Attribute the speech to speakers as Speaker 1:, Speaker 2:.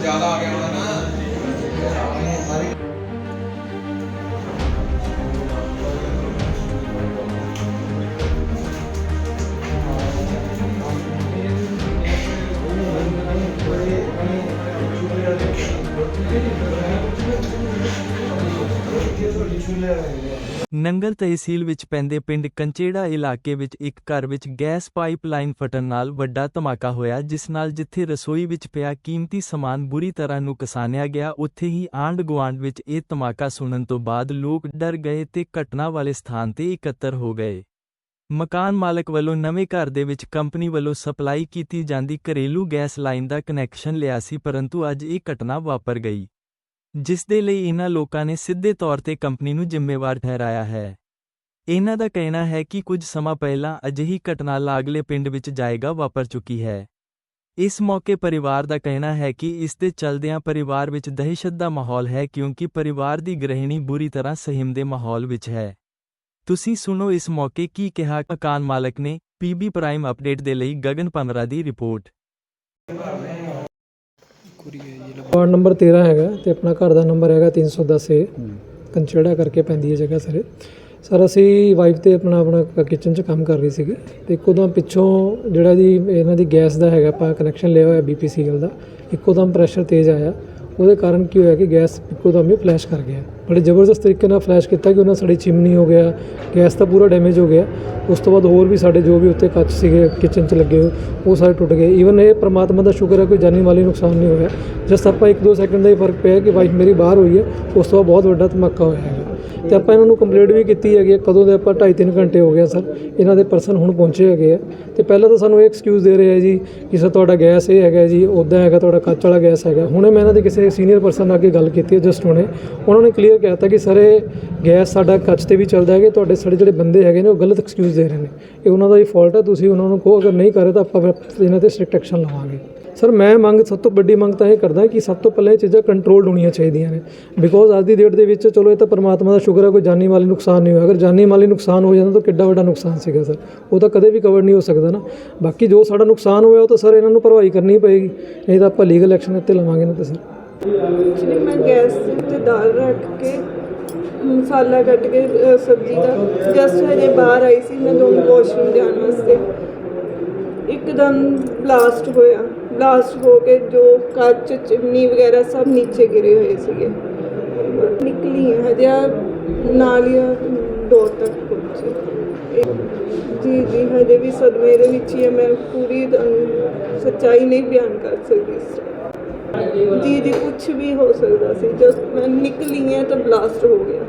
Speaker 1: ਜ਼ਿਆਦਾ ਆ ਗਿਆ Thank you. ਨੰਗਲ ਤਹਿਸੀਲ ਵਿੱਚ ਪੈਂਦੇ ਪਿੰਡ ਕੰਚੇੜਾ ਇਲਾਕੇ ਵਿੱਚ ਇੱਕ ਘਰ ਵਿੱਚ ਗੈਸ ਪਾਈਪਲਾਈਨ ਫਟਣ ਨਾਲ ਵੱਡਾ ਧਮਾਕਾ ਹੋਇਆ, ਜਿਸ ਨਾਲ ਜਿੱਥੇ ਰਸੋਈ ਵਿੱਚ ਪਿਆ ਕੀਮਤੀ ਸਮਾਨ ਬੁਰੀ ਤਰ੍ਹਾਂ ਨੁਕਸਾਨਿਆ ਗਿਆ, ਉੱਥੇ ਹੀ ਆਂਢ ਗੁਆਂਢ ਵਿੱਚ ਇਹ ਧਮਾਕਾ ਸੁਣਨ ਤੋਂ ਬਾਅਦ ਲੋਕ ਡਰ ਗਏ ਤੇ ਘਟਨਾ ਵਾਲੇ ਸਥਾਨ ਤੇ ਇਕੱਤਰ ਹੋ ਗਏ। ਮਕਾਨ ਮਾਲਕ ਵੱਲੋਂ ਨਵੇਂ ਘਰ ਦੇ ਵਿੱਚ ਕੰਪਨੀ ਵੱਲੋਂ ਸਪਲਾਈ ਕੀਤੀ ਜਾਂਦੀ ਘਰੇਲੂ ਗੈਸ ਲਾਈਨ ਦਾ ਕਨੈਕਸ਼ਨ ਲਿਆ ਸੀ, ਪਰੰਤੂ ਅੱਜ ਇਹ ਘਟਨਾ ਵਾਪਰ ਗਈ। ਜਿਸ ਦੇ ਲਈ ਇਹਨਾਂ ਲੋਕਾਂ ਨੇ ਸਿੱਧੇ ਤੌਰ ਤੇ ਕੰਪਨੀ ਨੂੰ ਜ਼ਿੰਮੇਵਾਰ ਠਹਿਰਾਇਆ ਹੈ। ਇਹਨਾਂ ਦਾ ਕਹਿਣਾ ਹੈ ਕਿ ਕੁਝ ਸਮਾਂ ਪਹਿਲਾਂ ਅਜਿਹੀ ਘਟਨਾ ਲਾਗਲੇ ਪਿੰਡ ਵਿੱਚ ਜਾਏਗਾ ਵਾਪਰ ਚੁੱਕੀ ਹੈ। ਇਸ ਮੌਕੇ ਪਰਿਵਾਰ ਦਾ ਕਹਿਣਾ ਹੈ ਕਿ ਇਸ ਦੇ ਚਲਦਿਆਂ ਪਰਿਵਾਰ ਵਿੱਚ ਦਹਿਸ਼ਤ ਦਾ ਮਾਹੌਲ ਹੈ ਕਿਉਂਕਿ ਪਰਿਵਾਰ ਦੀ ਗ੍ਰਹਿਣੀ ਬੁਰੀ ਤਰ੍ਹਾਂ ਸਹਿਮ ਦੇ ਮਾਹੌਲ ਵਿੱਚ ਹੈ। ਤੁਸੀਂ ਸੁਣੋ ਇਸ ਮੌਕੇ ਕੀ ਕਿਹਾ ਮਕਾਨ ਮਾਲਕ ਨੇ ਪੀਬੀ ਪ੍ਰਾਈਮ ਅਪਡੇਟ ਦੇ ਲਈ ਗਗਨ ਪੰਦਰਾ ਦੀ ਰਿਪੋਰਟ।
Speaker 2: ਵਾਰਡ ਨੰਬਰ 13 ਹੈਗਾ ਤੇ ਆਪਣਾ ਘਰ ਦਾ ਨੰਬਰ ਹੈਗਾ 310 ਏ। ਕੰਚੜਾ ਕਰਕੇ ਪੈਂਦੀ ਹੈ ਜਗ੍ਹਾ ਸਰ। ਸਰ ਅਸੀਂ ਵਾਈਫ ਤੇ ਆਪਣਾ ਆਪਣਾ ਕਿਚਨ 'ਚ ਕੰਮ ਕਰ ਰਹੀ ਸੀਗੀ ਤੇ ਇੱਕੋਦਮ ਪਿੱਛੋਂ ਜਿਹੜਾ ਜੀ ਇਹਨਾਂ ਦੀ ਗੈਸ ਦਾ ਹੈਗਾ ਆਪਾਂ ਕਨੈਕਸ਼ਨ ਲਿਆ ਹੋਇਆ ਬੀਪੀਸੀਐਲ ਦਾ ਇੱਕੋਦਮ ਪ੍ਰੈਸ਼ਰ ਤੇਜ਼ ਆਇਆ। ਉਹਦੇ ਕਾਰਨ ਕੀ ਹੋਇਆ ਕਿ ਗੈਸ ਇੱਕੋਦਮ ਹੀ ਫਲੈਸ਼ ਕਰ ਗਿਆ। ਬੜੇ ਜ਼ਬਰਦਸਤ ਤਰੀਕੇ ਨਾਲ ਫਲੈਸ਼ ਕੀਤਾ ਕਿ ਉਹਨਾਂ ਸਾਡੀ ਚਿਮਨੀ ਹੋ ਗਿਆ ਗੈਸ ਤਾਂ ਪੂਰਾ ਡੈਮੇਜ ਹੋ ਗਿਆ। ਉਸ ਤੋਂ ਬਾਅਦ ਹੋਰ ਵੀ ਸਾਡੇ ਜੋ ਵੀ ਉੱਤੇ ਕੱਚ ਸੀਗੇ ਕਿਚਨ 'ਚ ਲੱਗੇ ਹੋਏ, ਉਹ ਸਾਰੇ ਟੁੱਟ ਗਏ। ਈਵਨ ਇਹ ਪ੍ਰਮਾਤਮਾ ਦਾ ਸ਼ੁਕਰ ਹੈ, ਕੋਈ ਜਾਨੀ ਮਾਲੀ ਨੁਕਸਾਨ ਨਹੀਂ ਹੋਇਆ। ਜਸਟ ਆਪਾਂ 1-2 ਸੈਕਿੰਡ ਦਾ ਹੀ ਫ਼ਰਕ ਪਿਆ ਕਿ ਵਾਈਫ ਮੇਰੀ ਬਾਹਰ ਹੋਈ ਹੈ, ਉਸ ਤੋਂ ਬਾਅਦ ਬਹੁਤ ਵੱਡਾ ਧਮਾਕਾ ਹੋਇਆ ਹੈਗਾ। ਤੇ ਆਪਾਂ ਇਹਨਾਂ ਨੂੰ ਕੰਪਲੀਟ ਵੀ ਕੀਤੀ ਹੈਗੀ ਹੈ, ਕਦੋਂ ਦੇ ਆਪਾਂ 2.5-3 ਘੰਟੇ ਹੋ ਗਿਆ ਸਰ। ਇਹਨਾਂ ਦੇ ਪਰਸਨ ਹੁਣ ਪਹੁੰਚੇ ਹੈਗੇ ਆ। ਤੇ ਪਹਿਲਾਂ ਤਾਂ ਸਾਨੂੰ ਇਹ ਐਕਸਕਿਊਜ਼ ਦੇ ਰਹੇ ਆ ਜੀ ਕਿ ਸਰ ਤੁਹਾਡਾ ਗੈਸ ਇਹ ਹੈਗਾ ਜੀ ਉੱਦਾਂ ਹੈਗਾ, ਤੁਹਾਡਾ ਕੱਚ ਵਾਲਾ ਗੈਸ ਹੈਗਾ। ਹੁਣੇ ਮੈਂ ਇਹਨਾਂ ਦੇ ਕਿਸੇ ਸੀਨੀਅਰ ਪਰਸਨ ਨਾਲ ਅੱਗੇ ਗੱਲ ਕੀਤੀ ਹੈ ਜਸਟ ਹੁਣੇ। ਉਹਨਾਂ ਨੇ ਕਲੀਅਰ ਕਹਿਤਾ ਕਿ ਸਰ, ਇਹ ਗੈਸ ਸਾਡਾ ਕੱਚ ਤੇ ਵੀ ਚੱਲਦਾ ਹੈਗਾ, ਤੁਹਾਡੇ ਸਾਡੇ ਜਿਹੜੇ ਬੰਦੇ ਹੈਗੇ ਨੇ, ਉਹ ਗਲਤ ਐਕਸਕਿਊਜ਼ ਦੇ ਰਹੇ ਨੇ। ਇਹ ਉਹਨਾਂ ਦਾ ਹੀ ਫਾਲਟ ਹੈ ਤੁਸੀਂ ਉਹਨਾਂ ਨੂੰ ਕਹੋ, ਅਗਰ ਨਹੀਂ ਕਰ ਤਾਂ ਆਪਾਂ ਇਹਨਾਂ ਤੇ ਸਟ੍ਰਿਕਟ ਐਕਸ਼ਨ ਲਵਾਂਗੇ। ਸਰ, ਮੈਂ ਮੰਗ, ਸਭ ਤੋਂ ਵੱਡੀ ਮੰਗ ਤਾਂ ਇਹ ਕਰਦਾ ਕਿ ਸਭ ਤੋਂ ਪਹਿਲਾਂ ਇਹ ਚੀਜ਼ਾਂ ਕੰਟਰੋਲਡ ਹੋਣੀਆਂ ਚਾਹੀਦੀਆਂ ਨੇ। ਬਿਕੋਜ਼ ਅੱਜ ਦੀ ਡੇਟ ਦੇ ਵਿੱਚ ਚਲੋ ਇਹ ਤਾਂ ਪਰਮਾਤਮਾ ਦਾ ਸ਼ੁਕਰ ਹੈ ਕੋਈ ਜਾਨੀ ਮਾਲੀ ਨੁਕਸਾਨ ਨਹੀਂ ਹੋਇਆ। ਅਗਰ ਜਾਨੀ ਮਾਲੀ ਨੁਕਸਾਨ ਹੋ ਜਾਂਦਾ ਤਾਂ ਕਿੱਡਾ ਵੱਡਾ ਨੁਕਸਾਨ ਸੀਗਾ ਸਰ। ਉਹ ਤਾਂ ਕਦੇ ਵੀ ਕਵਰ ਨਹੀਂ ਹੋ ਸਕਦਾ ਨਾ। ਬਾਕੀ ਜੋ ਸਾਡਾ ਨੁਕਸਾਨ ਹੋਇਆ ਉਹ ਤਾਂ ਸਰ ਇਹਨਾਂ ਨੂੰ ਭਰਵਾਈ ਕਰਨੀ ਪਏਗੀ। ਨਹੀਂ ਤਾਂ ਆਪਾਂ ਲੀਗਲ ਐਕਸ਼ਨ ਇੱਥੇ ਲਵਾਂਗੇ ਨਾ ਤੇ ਸਰ।
Speaker 3: ਐਕਚੁਅਲੀ ਮੈਂ ਗੈਸ ਦੇ ਉੱਤੇ ਦਾਲ ਰੱਖ ਕੇ ਮਸਾਲਾ ਕੱਟ ਕੇ ਅ, ਸਬਜ਼ੀ ਦਾ ਜਸਟ ਹਜੇ ਬਾਹਰ ਆਈ ਸੀ ਮੈਂ ਦੋਨੋਂ ਵਾਸ਼ਰੂਮ ਜਾਣ ਵਾਸਤੇ। ਇੱਕਦਮ ਬਲਾਸਟ ਹੋਇਆ। ਬਲਾਸਟ ਹੋ ਕੇ ਜੋ ਕੱਚ ਚਿਮਨੀ ਵਗੈਰਾ ਸਭ ਨੀਚੇ ਗਿਰੇ ਹੋਏ ਸੀਗੇ। ਨਿਕਲੀ ਹੈ ਹਜੇ ਆਹ ਨਾਲੀਆਂ ਦੋ ਤੱਕ ਪਹੁੰਚੀ। ਇਹ- ਜੀ ਜੀ ਹਜੇ ਵੀ ਸਦਮੇ ਦੇ ਵਿੱਚ ਹੀ ਹੈ। ਮੈਂ ਪੂਰੀ ਤੁਹਾਨੂੰ ਸੱਚਾਈ ਨਹੀਂ ਬਿਆਨ ਕਰ ਸਕਦੀ ਇਸ ਜੀ ਜੀ ਕੁਝ ਵੀ ਹੋ ਸਕਦਾ ਸੀ। ਜਦ ਮੈਂ ਨਿਕਲੀ ਹਾਂ ਤਾਂ ਬਲਾਸਟ ਹੋ ਗਿਆ।